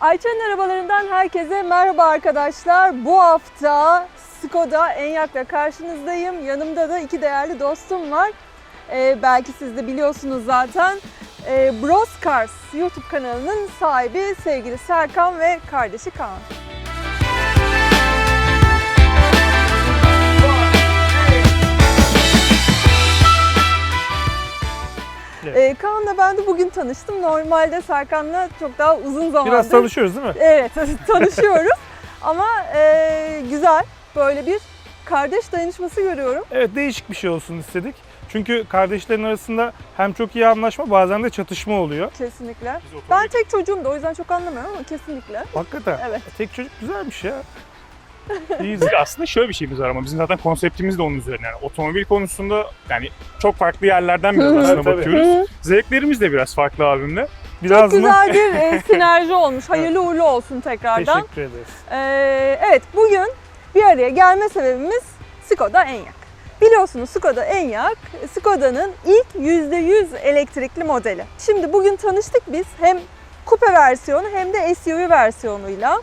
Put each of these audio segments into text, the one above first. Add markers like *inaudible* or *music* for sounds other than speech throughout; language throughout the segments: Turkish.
Ayça'nın arabalarından herkese merhaba arkadaşlar. Bu hafta Skoda Enyaq'la karşınızdayım. Yanımda da iki değerli dostum var. Ee, belki siz de biliyorsunuz zaten. Ee, Bros Cars YouTube kanalının sahibi sevgili Serkan ve kardeşi Kaan. Evet. Ee, Kaan'la ben de bugün tanıştım. Normalde Serkan'la çok daha uzun zamandır Biraz tanışıyoruz değil mi? Evet, *laughs* tanışıyoruz. Ama e, güzel böyle bir kardeş dayanışması görüyorum. Evet değişik bir şey olsun istedik. Çünkü kardeşlerin arasında hem çok iyi anlaşma bazen de çatışma oluyor. Kesinlikle. Ben tek çocuğum da o yüzden çok anlamıyorum ama kesinlikle. Hakikaten. Evet. Tek çocuk güzelmiş ya. Bizim aslında şöyle bir şeyimiz var ama bizim zaten konseptimiz de onun üzerine. Yani otomobil konusunda yani çok farklı yerlerden biraz aslında Tabii. bakıyoruz. Zevklerimiz de biraz farklı abimle. Biraz Çok mı? güzel bir *laughs* e, sinerji olmuş. Hayırlı uğurlu olsun tekrardan. Teşekkür ederiz. Ee, evet bugün bir araya gelme sebebimiz Skoda Enyaq. Biliyorsunuz Skoda Enyaq, Skoda'nın ilk %100 elektrikli modeli. Şimdi bugün tanıştık biz hem kupe versiyonu hem de SUV versiyonuyla.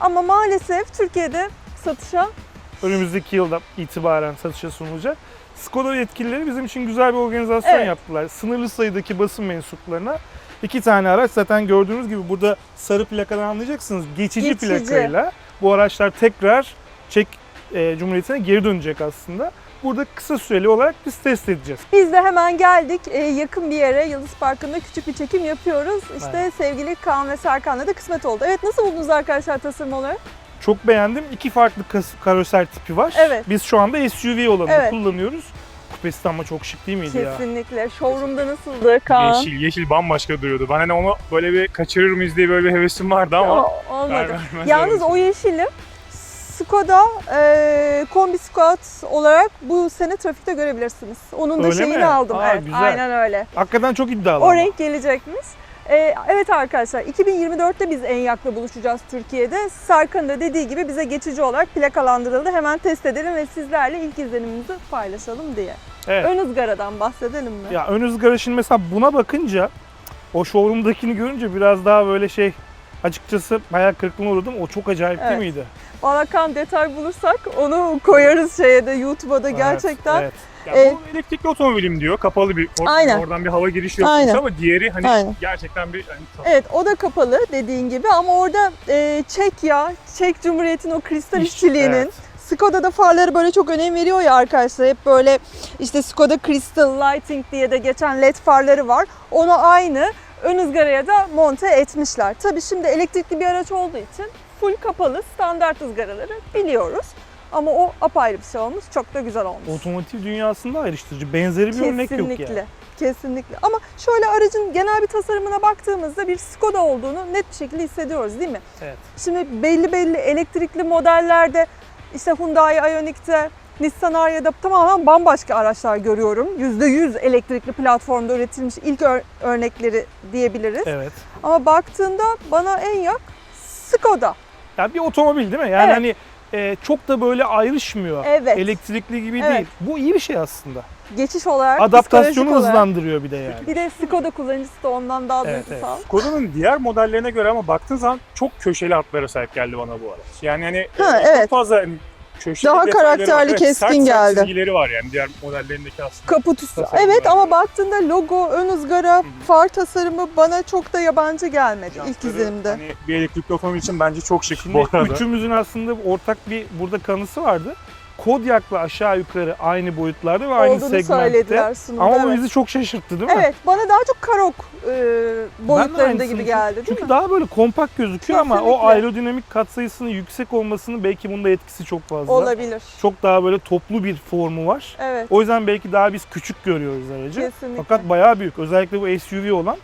Ama maalesef Türkiye'de satışa Önümüzdeki yılda itibaren satışa sunulacak. Skoda yetkilileri bizim için güzel bir organizasyon Evet. yaptılar. Sınırlı sayıdaki basın mensuplarına iki tane araç zaten gördüğünüz gibi burada sarı plakadan anlayacaksınız. Geçici, Geçici. plakayla bu araçlar tekrar Çek e, Cumhuriyeti'ne geri dönecek aslında. Burada kısa süreli olarak biz test edeceğiz. Biz de hemen geldik Ee, yakın bir yere Yıldız Parkı'nda küçük bir çekim yapıyoruz. İşte Evet. sevgili Kaan ve Serkan'la da kısmet oldu. Evet nasıl buldunuz arkadaşlar tasarım olarak? Çok beğendim. İki farklı kas- karoser tipi var. Evet. Biz şu anda SUV olanı Evet. kullanıyoruz. Kupesi ama çok şık değil miydi ya? Kesinlikle. Showroom'da nasıldı Kaan? Yeşil, yeşil bambaşka duruyordu. Ben hani onu böyle bir kaçırır mıyız diye böyle bir hevesim vardı ama O- olmadı. vermezler Yalnız misin? o yeşili Skoda e, Kombi Squad olarak bu sene trafikte görebilirsiniz. Onun da Öyle şeyini mi? aldım. Aa, evet, güzel. aynen öyle. Hakikaten çok iddialı O ama. renk gelecekmiş. E, evet arkadaşlar 2024'te biz Enyaq'la buluşacağız Türkiye'de. Serkan da dediği gibi bize geçici olarak plakalandırıldı. Hemen test edelim ve sizlerle ilk izlenimimizi paylaşalım diye. Evet. Ön ızgaradan bahsedelim mi? Ya ön ızgara şimdi mesela buna bakınca o showroom'dakini görünce biraz daha böyle şey açıkçası hayal kırıklığına uğradım. O çok acayip Evet. değil miydi? Valla detay bulursak onu koyarız şeye de YouTube'a da gerçekten. Evet. Ya Evet. bu elektrikli otomobilim diyor. Kapalı bir or- Aynen. oradan bir hava girişi Aynen. ama diğeri hani Aynen. gerçekten bir hani, Evet o da kapalı dediğin gibi ama orada e, Çek ya, Çek Cumhuriyeti'nin o kristal İş- işçiliğinin evet. Skoda'da farları böyle çok önem veriyor ya arkadaşlar. Hep böyle işte Skoda Crystal Lighting diye de geçen led farları var. Ona aynı ön ızgaraya da monte etmişler. Tabii şimdi elektrikli bir araç olduğu için full kapalı standart ızgaraları biliyoruz. Ama o apayrı bir şey olmuş. Çok da güzel olmuş. Otomotiv dünyasında ayrıştırıcı. Benzeri bir örnek yok Kesinlikle. yani. Kesinlikle. Ama şöyle aracın genel bir tasarımına baktığımızda bir Skoda olduğunu net bir şekilde hissediyoruz değil mi? Evet. Şimdi belli belli elektrikli modellerde işte Hyundai Ioniq'te, Nissan Aria'da tamamen bambaşka araçlar görüyorum. %100 elektrikli platformda üretilmiş ilk ör- örnekleri diyebiliriz. Evet. Ama baktığında bana en yak Skoda. Ya bir otomobil değil mi? Yani Evet. hani e, çok da böyle ayrışmıyor. Evet. Elektrikli gibi Evet. değil. Bu iyi bir şey aslında. Geçiş olarak, Adaptasyonu psikolojik olarak. hızlandırıyor bir de yani. *laughs* Bir de Skoda kullanıcısı da ondan daha Evet, duygusal. Skoda'nın diğer modellerine göre ama baktığın zaman çok köşeli hatlara sahip geldi bana bu araç. Yani hani Ha, e, evet. çok fazla hani köşeli Daha detayları var. karakterli, keskin sert, sert geldi. çizgileri var yani diğer modellerindeki aslında. Kaput üstü. Evet ama baktığında logo, ön ızgara, far tasarımı bana çok da yabancı gelmedi ilk Jantları, izlenimde. Hani bir elektrikli otomobil için bence çok şık Şimdi bu arada. üçümüzün aslında ortak bir burada kanısı vardı. Kodyak'la aşağı yukarı aynı boyutlarda ve aynı Olduğunu segmentte. sunumda. Ama bu evet. bizi çok şaşırttı değil mi? Evet, bana daha çok karok e, boyutlarında aynısını gibi geldi değil Çünkü mi? daha böyle kompakt gözüküyor ama o Kesinlikle. aerodinamik katsayısının yüksek olmasının belki bunda etkisi çok fazla. Olabilir. Çok daha böyle toplu bir formu var. Evet, O yüzden belki daha biz küçük görüyoruz aracı. kesinlikle. Fakat bayağı büyük. Özellikle bu SUV olan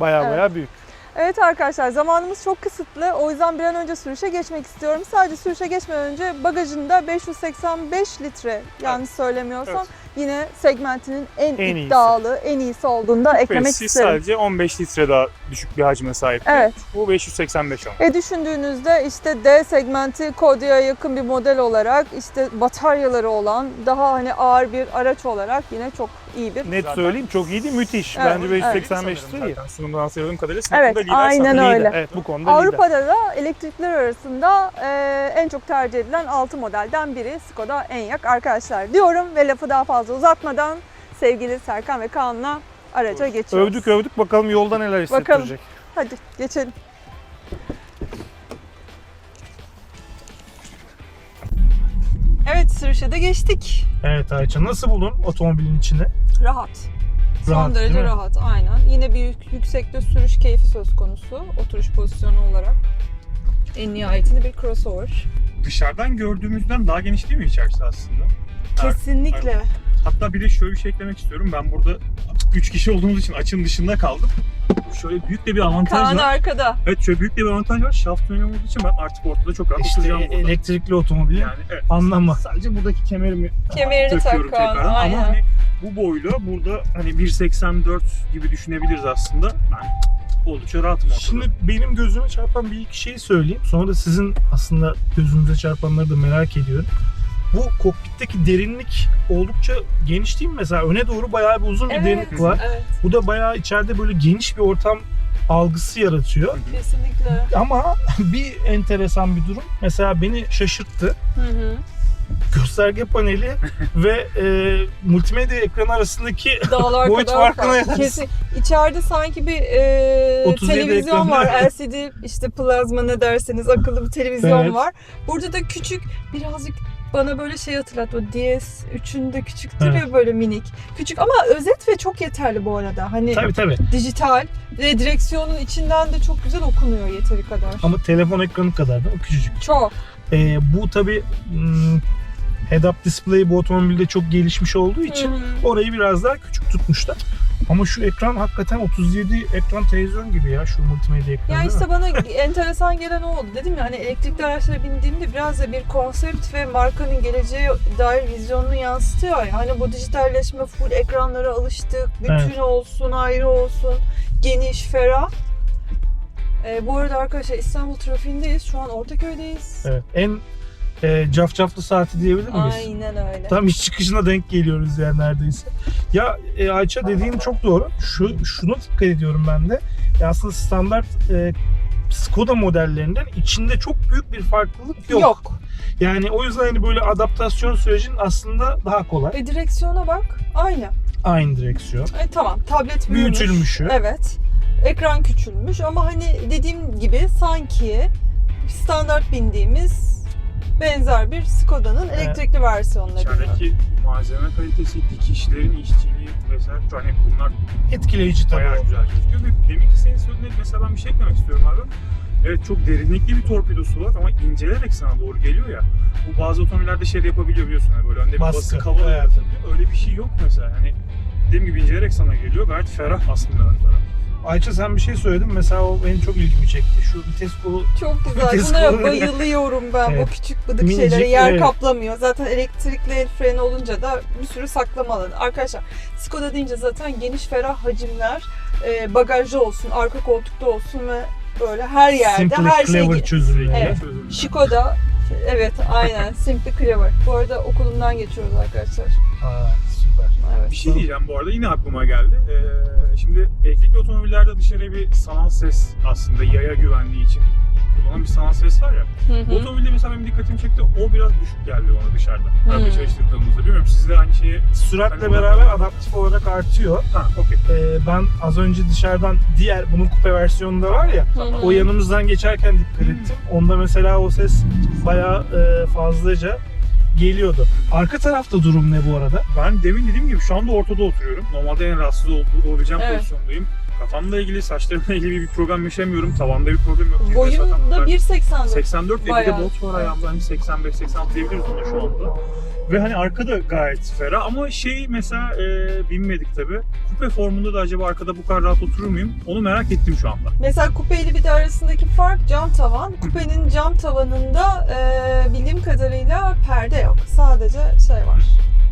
bayağı Evet. bayağı büyük. Evet arkadaşlar zamanımız çok kısıtlı. O yüzden bir an önce sürüşe geçmek istiyorum. Sadece sürüşe geçmeden önce bagajında 585 litre yanlış söylemiyorsam yine segmentinin en, En iyisi. iddialı, en iyisi olduğunu da eklemek Presi isterim. sadece 15 litre daha düşük bir hacme sahip. Evet. Bu 585 ama. E düşündüğünüzde işte D segmenti Kodia'ya yakın bir model olarak işte bataryaları olan daha hani ağır bir araç olarak yine çok iyi bir. Net Zaten- söyleyeyim çok iyi değil müthiş. Evet, Bence evet. 585 Sanırım litre iyi. Sunumdan hatırladığım kadarıyla Evet, sınıfında lider aynen sanırım. öyle. Lider. Evet bu konuda lider. Avrupa'da da elektrikler arasında e, en çok tercih edilen 6 modelden biri Skoda Enyaq arkadaşlar diyorum ve lafı daha fazla uzatmadan sevgili Serkan ve Kaan'la araca geçiyoruz. Övdük övdük bakalım yolda neler hissettirecek. Hadi geçelim. Evet sürüşe de geçtik. Evet Ayça nasıl buldun otomobilin içini? Rahat. Son Rahat, derece değil mi? rahat aynen. Yine bir yük- yüksekte sürüş keyfi söz konusu oturuş pozisyonu olarak. En nihayetinde bir crossover. Dışarıdan gördüğümüzden daha geniş değil mi içerisi aslında? Kesinlikle. Hatta bir de şöyle bir şey eklemek istiyorum. Ben burada 3 kişi olduğumuz için açın dışında kaldım. Şöyle büyük de bir avantaj Kaan var. arkada. Evet şöyle büyük de bir avantaj var. Şaft önemi olduğu için ben artık ortada çok rahat İşte oturacağım burada. elektrikli otomobilin Yani evet. anlamı. Sadece buradaki kemerimi Kemerini takıyorum tak Kaan. tekrardan. Aynen. Ama hani bu boyla burada hani 1.84 gibi düşünebiliriz aslında. Ben oldukça rahatım ortada. Şimdi benim gözüme çarpan bir iki şeyi söyleyeyim. Sonra da sizin aslında gözünüze çarpanları da merak ediyorum. Bu kokpitteki derinlik oldukça geniş değil mi? Mesela öne doğru bayağı bir uzun bir Evet, derinlik var. Evet, Bu da bayağı içeride böyle geniş bir ortam algısı yaratıyor. kesinlikle. Ama *laughs* bir enteresan bir durum. Mesela beni şaşırttı. Hı hı. Gösterge paneli *laughs* ve e, multimedya ekranı arasındaki *laughs* Dağlar Boyut kadar farkına fark. Kesin. İçeride sanki bir e, 37 televizyon var. LCD işte plazma ne derseniz akıllı bir televizyon Evet. var. Burada da küçük birazcık bana böyle şey hatırlattı. O DS3'ün de küçüktür Evet. ya böyle minik. Küçük ama özet ve çok yeterli bu arada. Hani tabii tabii. dijital ve direksiyonun içinden de çok güzel okunuyor yeteri kadar. Ama telefon ekranı kadar da o küçücük. Çok. E, bu tabii hmm, head-up display bu otomobilde çok gelişmiş olduğu için Hı hı. orayı biraz daha küçük tutmuşlar. Ama şu ekran hakikaten 37 ekran televizyon gibi ya şu multimedya ekranı. Ya işte mi? bana *laughs* enteresan gelen o oldu. Dedim ya hani elektrikli araçlara bindiğimde biraz da bir konsept ve markanın geleceğe dair vizyonunu yansıtıyor ya. Hani bu dijitalleşme, full ekranlara alıştık. Bütün Evet. olsun, ayrı olsun, geniş, ferah. Ee, bu arada arkadaşlar İstanbul trafiğindeyiz. Şu an Ortaköy'deyiz. Evet, en e, cafcaflı saati diyebilir miyiz? Aynen öyle. Tam iş çıkışına denk geliyoruz yani neredeyse. Ya e, Ayça dediğin çok doğru. Şu şuna dikkat ediyorum ben de. Ya aslında standart e, Skoda modellerinden içinde çok büyük bir farklılık yok. Yok. Yani o yüzden hani böyle adaptasyon sürecinin aslında daha kolay. Ve direksiyona bak. Aynı. Aynı direksiyon. E, tamam tablet büyümüş. Büyütülmüşü. Evet. Ekran küçülmüş ama hani dediğim gibi sanki standart bindiğimiz benzer bir Skoda'nın Evet. elektrikli versiyonları gibi. İçerideki malzeme kalitesi, dikişlerin işçiliği vesaire hani bunlar Etkileyici tabii. bayağı güzel gözüküyor. Ve deminki senin söylediğin mesela ben bir şey eklemek istiyorum abi. Evet çok derinlikli bir torpidosu var ama incelerek sana doğru geliyor ya. Bu bazı otomobillerde şey de yapabiliyor biliyorsun. Hani böyle önde bir Baskı, baskı hava da evet. yaratabiliyor. Öyle bir şey yok mesela. Hani dediğim gibi incelerek sana geliyor. Gayet ferah aslında ön taraf. Ayça sen bir şey söyledin. Mesela o benim çok ilgimi çekti. Şu vites kolu Çok güzel. Vites Bunlara kolu. bayılıyorum ben. Evet. Bu küçük bıdık Minicik, şeylere yer evet. kaplamıyor. Zaten elektrikli el freni olunca da bir sürü saklama alanı. Arkadaşlar Skoda deyince zaten geniş ferah hacimler, e, bagajda olsun, arka koltukta olsun ve böyle her yerde Simply her şey Clever çözümü. Evet. Skoda evet aynen Simply Clever. Bu arada okulundan geçiyoruz arkadaşlar. Aa, Evet. Bir şey diyeceğim bu arada yine aklıma geldi. Ee, şimdi elektrikli otomobillerde dışarıya bir sanal ses aslında yaya güvenliği için kullanılan bir sanal ses var ya. Hı Bu hı. otomobilde mesela benim dikkatimi çekti. O biraz düşük geldi bana dışarıda. Araba Hmm. çalıştırdığımızda. Bilmiyorum siz de aynı şeyi... Süratle Hani beraber adaptif olarak artıyor. Ha okey. Ee, ben az önce dışarıdan diğer bunun kupe versiyonu da var ya Hı hı. o yanımızdan geçerken dikkat Hmm. ettim. Onda mesela o ses bayağı e, fazlaca geliyordu. Arka tarafta durum ne bu arada? Ben demin dediğim gibi şu anda ortada oturuyorum. Normalde en rahatsız ol- olabileceğim Evet. pozisyondayım. Kafamla ilgili, saçlarımla ilgili bir problem yaşamıyorum. Tavanda bir problem yok. Zaten da 1.80'dı. 84 ve bir de bot var ayağımda. Hani 85-86 diyebiliriz ona şu anda. Ve hani arkada gayet ferah ama şey mesela e, binmedik tabi. Kupe formunda da acaba arkada bu kadar rahat oturur muyum? Onu merak ettim şu anda. Mesela kupe ile bir de arasındaki fark cam tavan. Kupenin cam tavanında e, bildiğim kadarıyla perde yok. Sadece şey var.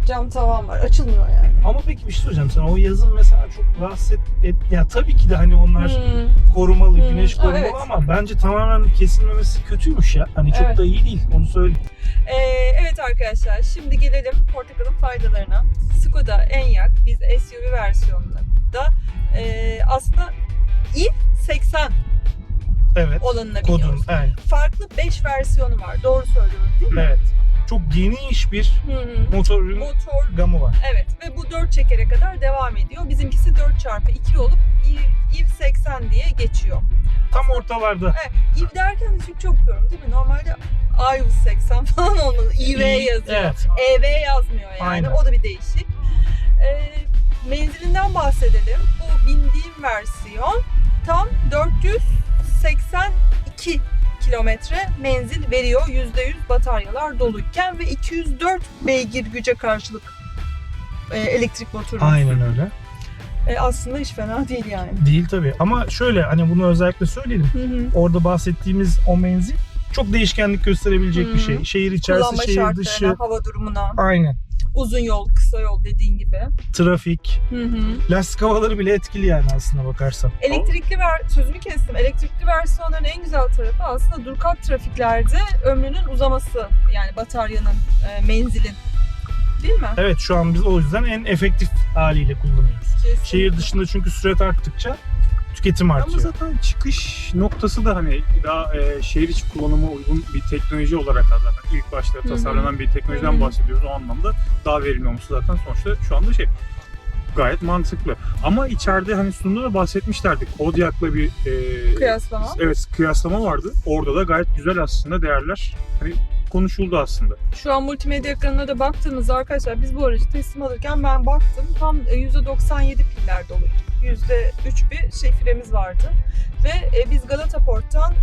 Cam tavan var. Açılmıyor yani. Ama peki bir şey söyleyeceğim sana. O yazın mesela çok rahatsız et, et- ya tabii ki de hani onlar Hmm. korumalı, Hmm. güneş Aa, korumalı evet. ama bence tamamen kesilmemesi kötüymüş ya. Hani çok Evet. da iyi değil. Onu söyleyeyim. Ee, evet arkadaşlar şimdi gelelim portakalın faydalarına. Skoda Enyaq biz SUV versiyonunda e, aslında i80 Evet. olanına Kodun. Evet. Farklı 5 versiyonu var. Doğru söylüyorum değil mi? evet. Çok geniş bir Hı hı. motorun Motor gamı var. evet ve bu 4 çekere kadar devam ediyor. Bizimkisi 4x2 olup i- i80 diye geçiyor. Tam ortalarda. İV derken de çünkü çok okuyorum değil mi? Normalde iVus 80 falan olmalı. IV yazıyor. Evet. EV yazmıyor yani. Aynen. O da bir değişik. Ee, menzilinden bahsedelim. Bu bindiğim versiyon tam 482 kilometre menzil veriyor. %100 bataryalar doluyken ve 204 beygir güce karşılık e, elektrik motoru. Aynen öyle. E, aslında hiç fena değil yani. Değil tabii. Ama şöyle hani bunu özellikle söyleyelim. Hı hı. Orada bahsettiğimiz o menzil çok değişkenlik gösterebilecek bir Hı. şey. Şehir içerisi, Kullanma şehir dışı. hava durumuna, Aynen. Uzun yol, kısa yol dediğin gibi. Trafik. Hı hı. Lastik havaları bile etkili yani aslına bakarsan. Elektrikli ver sözünü kestim. Elektrikli versiyonların en güzel tarafı aslında dur kalk trafiklerde ömrünün uzaması. Yani bataryanın, e, menzilin. Değil mi? Evet şu an biz o yüzden en efektif haliyle kullanıyoruz. Kesinlikle. Şehir dışında çünkü sürat arttıkça tüketim Ama artıyor. zaten çıkış noktası da hani daha e, şehir içi kullanıma uygun bir teknoloji olarak da zaten ilk başta tasarlanan bir teknolojiden bahsediyoruz. O anlamda daha verimli olması zaten sonuçta şu anda şey gayet mantıklı. Ama içeride hani sunumda da bahsetmişlerdi. Kodiak'la bir e, Kıyaslama. Evet kıyaslama vardı. Orada da gayet güzel aslında değerler hani konuşuldu aslında. Şu an multimedya ekranına da baktığınızda arkadaşlar biz bu aracı teslim alırken ben baktım tam e, %97 piller doluydu. %3 bir şey firemiz vardı. Ve e, biz Galata Port'tan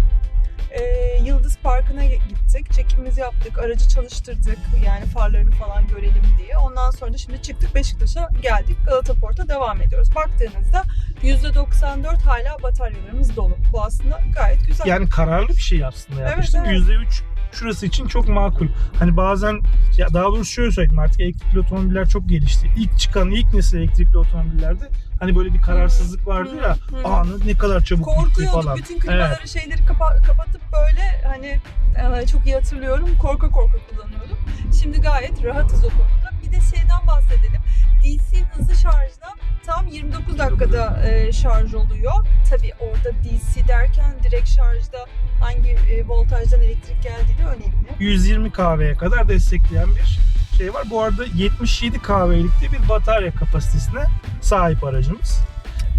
e, Yıldız Parkı'na gittik. Çekimimizi yaptık, aracı çalıştırdık. Yani farlarını falan görelim diye. Ondan sonra da şimdi çıktık Beşiktaş'a geldik. Galata Port'a devam ediyoruz. Baktığınızda %94 hala bataryalarımız dolu. Bu aslında gayet güzel. Yani kararlı bir şey aslında Evet, yapmıştım. evet. %3 şurası için çok makul. Hani bazen ya daha doğrusu şöyle söyleyeyim artık elektrikli otomobiller çok gelişti. İlk çıkan ilk nesil elektrikli otomobillerde hani böyle bir kararsızlık vardı ya. Hı. Aa ne kadar çabuk bitti korkuyorduk. falan. Bütün klimaları şeyleri kapa- kapatıp böyle hani e, çok iyi hatırlıyorum korka korka kullanıyordum. Şimdi gayet rahatız o konuda. Bir de şeyden bahsedelim. DC hızlı şarjda tam 29 dakikada e, şarj oluyor. Tabii orada DC derken direkt şarjda hangi e, voltajdan elektrik geldiği de önemli. 120 kW'ye kadar destekleyen bir şey var. Bu arada 77 kW'lik de bir batarya kapasitesine sahip aracımız.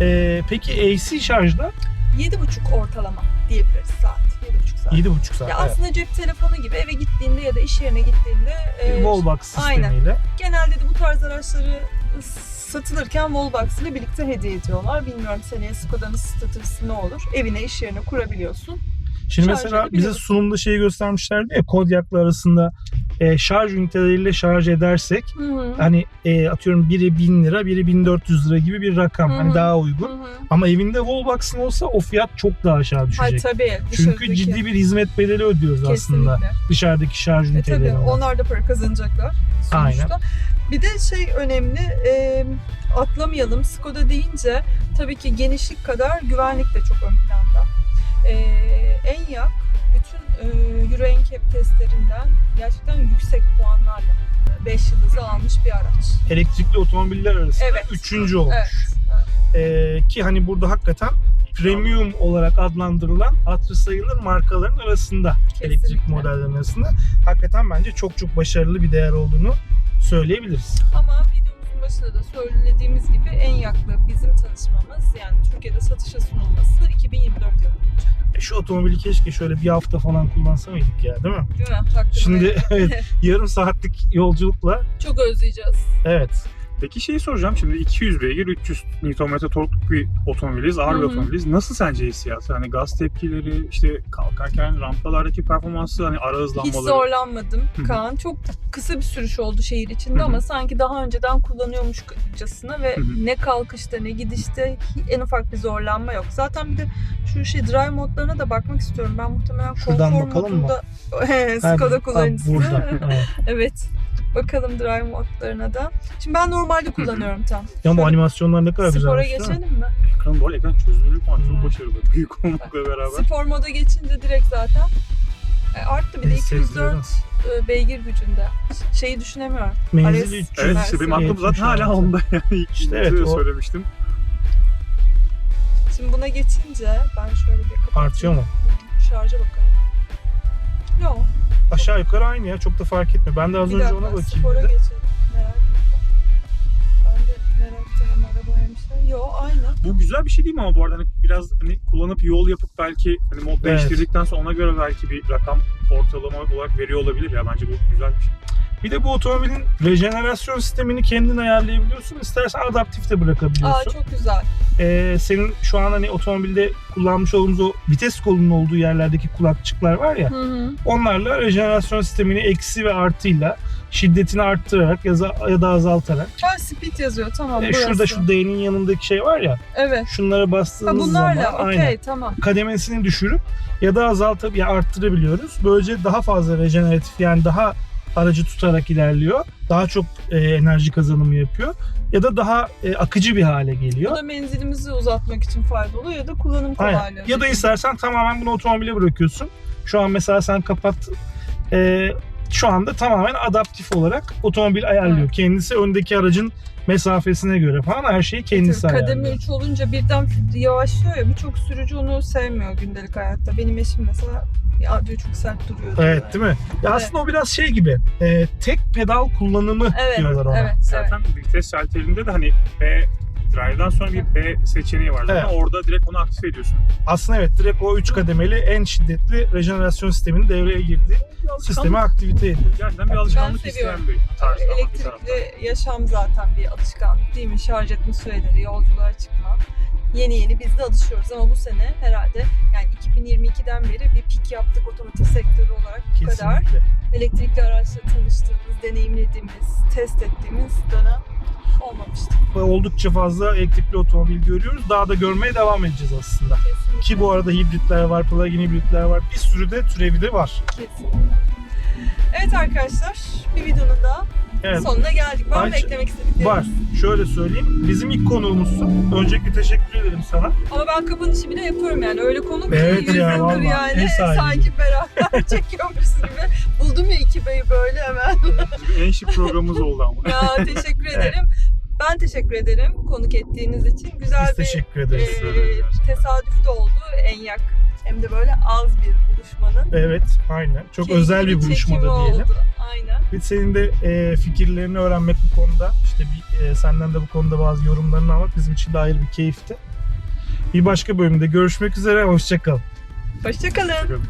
Ee, peki AC şarjda 7,5 ortalama diyebiliriz saat. 7,5 saat. 7,5 saat. Ya evet. aslında cep telefonu gibi eve gittiğinde ya da iş yerine gittiğinde e, Wallbox aynen. sistemiyle. Genelde de bu tarz araçları satılırken Wallbox ile birlikte hediye ediyorlar. Bilmiyorum seneye Skoda'nın statüsü ne olur. Evine, iş yerine kurabiliyorsun. Şimdi Şarj mesela bize sunumda şeyi göstermişlerdi ya Kodiak'la arasında e, şarj üniteleriyle şarj edersek hani e, atıyorum biri 1000 lira biri 1400 lira gibi bir rakam Hı hı. hani daha uygun. Hı hı. Ama evinde Wallbox'ın olsa o fiyat çok daha aşağı düşecek. tabii. Çünkü dışarıdaki- ciddi bir hizmet bedeli ödüyoruz aslında Kesinlikle. dışarıdaki şarj E tabii onlar da para kazanacaklar sonuçta. Aynen. Bir de şey önemli e, atlamayalım. Skoda deyince tabii ki genişlik kadar güvenlik de çok ön planda. Gerçekten yüksek puanlarla 5 yıldızı almış bir araç. Elektrikli otomobiller arasında Evet. üçüncü olmuş. Evet. E, ki hani burada hakikaten premium olarak adlandırılan hatırı sayılır markaların arasında elektrik Kesinlikle. modellerinin arasında hakikaten bence çok çok başarılı bir değer olduğunu söyleyebiliriz. Ama videomuzun başında da söylediğimiz gibi en yaklı bizim tanışmamız yani Türkiye'de satışa sunulması 2024 yılı. E, şu otomobili keşke şöyle bir hafta falan kullansa mıydık ya değil mi? Değil mi? Şimdi evet *laughs* yarım saatlik yolculukla Çok özleyeceğiz. evet Peki şeyi soracağım şimdi 200 beygir 300 Nm torkluk bir otomobiliz, ağır bir otomobiliz. Nasıl sence hissiyatı? Hani gaz tepkileri, işte kalkarken rampalardaki performansı, hani ara Hiç hızlanmaları. zorlanmadım Hı hı. Kaan. Çok kısa bir sürüş oldu şehir içinde ama sanki daha önceden kullanıyormuşçasına ve ne kalkışta ne gidişte en ufak bir zorlanma yok. Zaten bir de şu şey drive modlarına da bakmak istiyorum. Ben muhtemelen Şuradan konfor bakalım mı? modunda *laughs* Skoda kullanıcısı. *laughs* Evet. Bakalım drive modlarına da. Şimdi ben normalde kullanıyorum tam. Ya bu Şöyle animasyonlar ne kadar Spora güzel. geçelim mi? Ekran bu arada ekran çözünürlüğü falan çok başarılı. Büyük olmakla beraber. Spor moda geçince direkt zaten e, arttı bir de Beni 204 e, beygir gücünde. Şeyi düşünemiyorum. 300. Evet işte benim aklım zaten hala onda yani. İlk İşte evet, o- söylemiştim. Şimdi buna geçince ben şöyle bir kapatayım. Artıyor mu? Şarja bakalım. Yok. Aşağı yukarı aynı ya çok da fark etmiyor. Ben de az bir önce dakika, ona bakayım Spora dedim. geçelim. Merak ettim. Ben de meraktayım araba hem şey. Yok aynı. Bu güzel bir şey değil mi ama bu arada hani biraz hani kullanıp yol yapıp belki hani mod Evet. değiştirdikten sonra ona göre belki bir rakam ortalama olarak veriyor olabilir ya bence bu güzel bir şey. Bir de bu otomobilin rejenerasyon sistemini kendin ayarlayabiliyorsun. İstersen adaptif de Aa bırakabiliyorsun. çok güzel. Ee, senin şu an hani otomobilde kullanmış olduğumuz o vites kolunun olduğu yerlerdeki kulakçıklar var ya. Hı hı. Onlarla rejenerasyon sistemini eksi ve artıyla şiddetini arttırarak ya da, ya da azaltarak. Ha speed yazıyor tamam Ee, şurada şu D'nin yanındaki şey var ya. Evet. Şunlara Ha bastığınız bunlarla zaman okey aynen tamam. kademesini düşürüp ya da azaltıp ya arttırabiliyoruz. Böylece daha fazla rejeneratif yani daha aracı tutarak ilerliyor. Daha çok e, enerji kazanımı yapıyor. Ya da daha e, akıcı bir hale Bu geliyor. da menzilimizi uzatmak için faydalı ya da kullanım Aynen. kolaylığı. Ya da istersen tamamen bunu otomobile bırakıyorsun. Şu an mesela sen kapat e, şu anda tamamen adaptif olarak otomobil ayarlıyor. Evet. Kendisi öndeki aracın mesafesine göre falan her şeyi kendisi Tabii ayarlıyor. Kademe 3 olunca birden yavaşlıyor ya birçok sürücü onu sevmiyor gündelik hayatta. Benim eşim mesela ya diyor çok sert duruyor. Evet yani. değil mi? Ya aslında o biraz şey gibi. e, tek pedal kullanımı Evet, diyorlar ona. evet, evet. Zaten vites şalterinde de hani B Drive'dan sonra bir B seçeneği var. Evet. Orada direkt onu aktif ediyorsun. Aslında evet direkt o 3 kademeli en şiddetli rejenerasyon sisteminin devreye girdiği Bir sistemi aktivite ediyor. Gerçekten bir alışkanlık Ben isteyen seviyorum. bir tarz ama bir. Elektrikli yaşam zaten bir alışkanlık değil mi? Şarj etme süreleri, yolculuğa çıkma. Yeni yeni biz de alışıyoruz ama bu sene herhalde yani 2022'den beri bir pik yaptık otomotiv sektörü olarak bu kadar. Kesinlikle. Elektrikli araçla tanıştığımız, deneyimlediğimiz, test ettiğimiz dönem olmamıştı. Oldukça fazla elektrikli otomobil görüyoruz. Daha da görmeye devam edeceğiz aslında. Kesinlikle. Ki bu arada hibritler var, plug-in hibritler var. Bir sürü de türevi de var. Kesinlikle. Evet arkadaşlar bir videonun daha Evet. sonuna geldik. Var mı Ayça- eklemek istedikleriniz? Var. Şöyle söyleyeyim. Bizim ilk konuğumuzsun. Öncelikle teşekkür ederim sana. Ama ben kapanışı bile yapıyorum yani. Öyle konu ki Evet yüz ya, yıldır vallahi. yani. Sahibi. Sanki beraber *laughs* çekiyormuşuz gibi. Buldum ya iki beyi böyle hemen. Bizim en şık programımız oldu ama. ya teşekkür ederim. Ben teşekkür ederim konuk ettiğiniz için. Güzel Biz bir teşekkür ederiz. e, tesadüf de oldu en yak. Hem de böyle az bir buluşmanın. Evet, aynen. Çok özel bir buluşmada diyelim. Oldu. Aynen. Ve senin de e, fikirlerini öğrenmek bu konuda, işte bir, e, senden de bu konuda bazı yorumlarını almak bizim için de ayrı bir keyifti. Bir başka bölümde görüşmek üzere, hoşçakalın. Hoşçakalın. Hoşçakalın.